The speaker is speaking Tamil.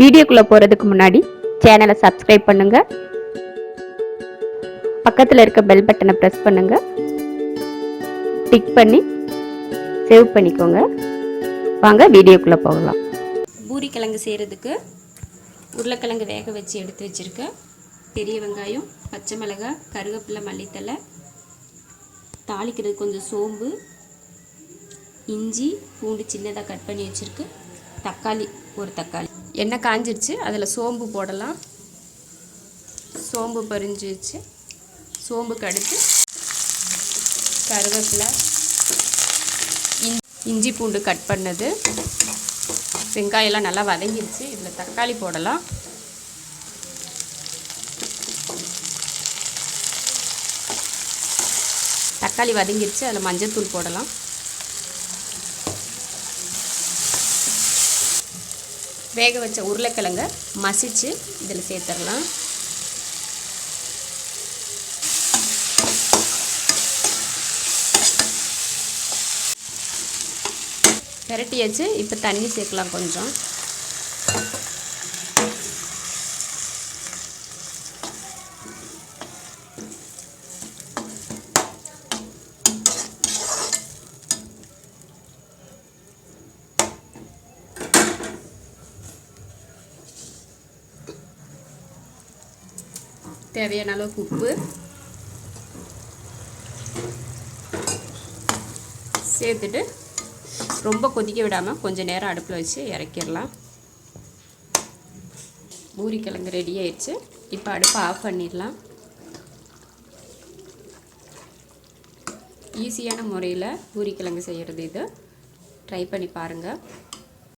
வீடியோக்குள்ளே போகிறதுக்கு முன்னாடி சேனலை சப்ஸ்கிரைப் பண்ணுங்கள் பக்கத்தில் இருக்க பெல் பட்டனை ப்ரெஸ் பண்ணுங்கள் டிக் பண்ணி சேவ் பண்ணிக்கோங்க. வாங்க வீடியோக்குள்ளே போகலாம். பூரி கிழங்கு செய்கிறதுக்கு உருளைக்கிழங்கு வேக வச்சு எடுத்து வச்சுருக்கேன் பெரிய வெங்காயம் பச்சை மிளகாய் கருவேப்பிலை மல்லித்தலை. தாளிக்கிறது கொஞ்சம் சோம்பு இஞ்சி பூண்டு சின்னதாக கட் பண்ணி வச்சுருக்கு. தக்காளி ஒரு தக்காளி. எண்ணெய் காஞ்சிருச்சு. அதில் சோம்பு போடலாம். சோம்பு பறிஞ்சு வச்சு சோம்புக்கு அடுத்து கருவேப்பிலை இஞ்சி பூண்டு கட் பண்ணது. வெங்காயம்லாம் நல்லா வதங்கிருச்சு. இதில் தக்காளி போடலாம். தக்காளி வதங்கிருச்சு. அதில் மஞ்சள்தூள் போடலாம். வேக வச்ச உருளைக்கிழங்க மசிச்சு இதில் சேர்த்துடலாம். பெரட்டியாச்சு இப்போ தண்ணி சேர்க்கலாம் கொஞ்சம். தேவையான அளவுக்கு உப்பு. சேர்த்துட்டு ரொம்ப கொதிக்க விடாமல் கொஞ்சம் நேரம் அடுப்பில் வச்சு இறக்கிடலாம். பூரிக்கிழங்கு ரெடி ஆயிடுச்சு. இப்போ அடுப்பை ஆஃப் பண்ணிடலாம். ஈஸியான முறையில் பூரிக்கிழங்கு செய்கிறது இது. ட்ரை பண்ணி பாருங்கள்